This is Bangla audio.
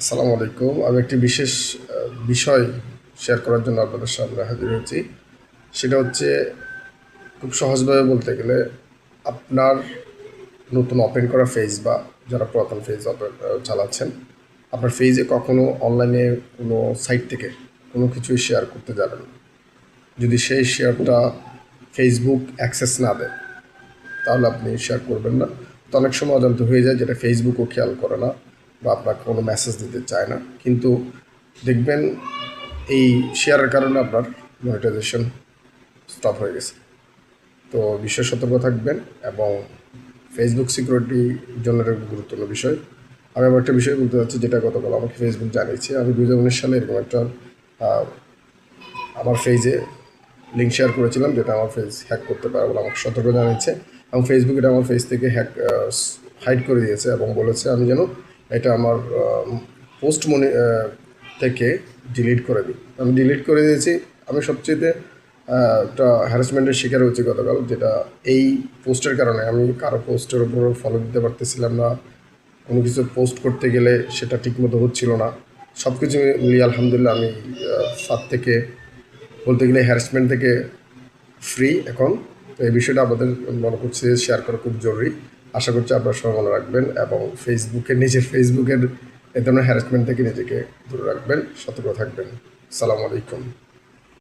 আসসালামু আলাইকুম। আমি একটি বিশেষ বিষয় শেয়ার করার জন্য আপনাদের সামনে হাজির হয়েছি। সেটা হচ্ছে, খুব সহজভাবে বলতে গেলে, আপনার নতুন ওপেন করা ফেজ বা যারা পুরাতন ফেজ ওপেন চালাচ্ছেন, আপনার ফেজে কখনো অনলাইনে কোনো সাইট থেকে কোনো কিছুই শেয়ার করতে যাবেন। যদি সেই শেয়ারটা ফেসবুক অ্যাক্সেস না দেয়, তাহলে আপনি শেয়ার করবেন না। তো অনেক সময় অজান্ত হয়ে যায় যেটা ফেসবুকও খেয়াল করে না। বা আপনাকে কোনো মেসেজ দিতে চায় না। কিন্তু দেখবেন এই শেয়ারের কারণে আপনার মনিটাইজেশন স্টপ হয়ে গেছে। তো বিশেষ সতর্ক থাকবেন এবং ফেসবুক সিকিউরিটির জন্য গুরুত্বপূর্ণ বিষয়। আমি আবার একটা বিষয় বলতে চাচ্ছি যেটা গতকাল আমাকে ফেসবুক জানিয়েছে। আমি দু হাজার উনিশ সালে এরকম একটা আমার ফেজে লিঙ্ক শেয়ার করেছিলাম, যেটা আমার ফেজ হ্যাক করতে পারে বলে আমাকে সতর্ক জানিয়েছে। এবং ফেসবুক এটা আমার ফেজ থেকে হ্যাক হাইড করে দিয়েছে এবং বলেছে আমি যেন এটা আমার পোস্ট মনি থেকে ডিলিট করে দিই। আমি ডিলিট করে দিয়েছি। আমি সবচেয়ে একটা হ্যারাসমেন্টের শিকার হয়েছি গতকাল, যেটা এই পোস্টের কারণে। আমি কারও পোস্টের উপর ফলো দিতে পারতেছিলাম না। কোনো কিছু পোস্ট করতে গেলে সেটা ঠিকমতো হচ্ছিল না। সব কিছু মিলিয়ে আলহামদুলিল্লাহ আমি সাত থেকে, বলতে গেলে হ্যারাসমেন্ট থেকে ফ্রি এখন। তো এই বিষয়টা আমাদের মনে করছি শেয়ার করা খুব জরুরি। আশা করছি আপনারা সবাই মনে রাখবেন এবং ফেসবুকে নিজের ফেসবুকের এ ধরনের হ্যারাসমেন্ট থেকে নিজেকে দূরে রাখবেন। সতর্ক থাকবেন। সালাম আলাইকুম।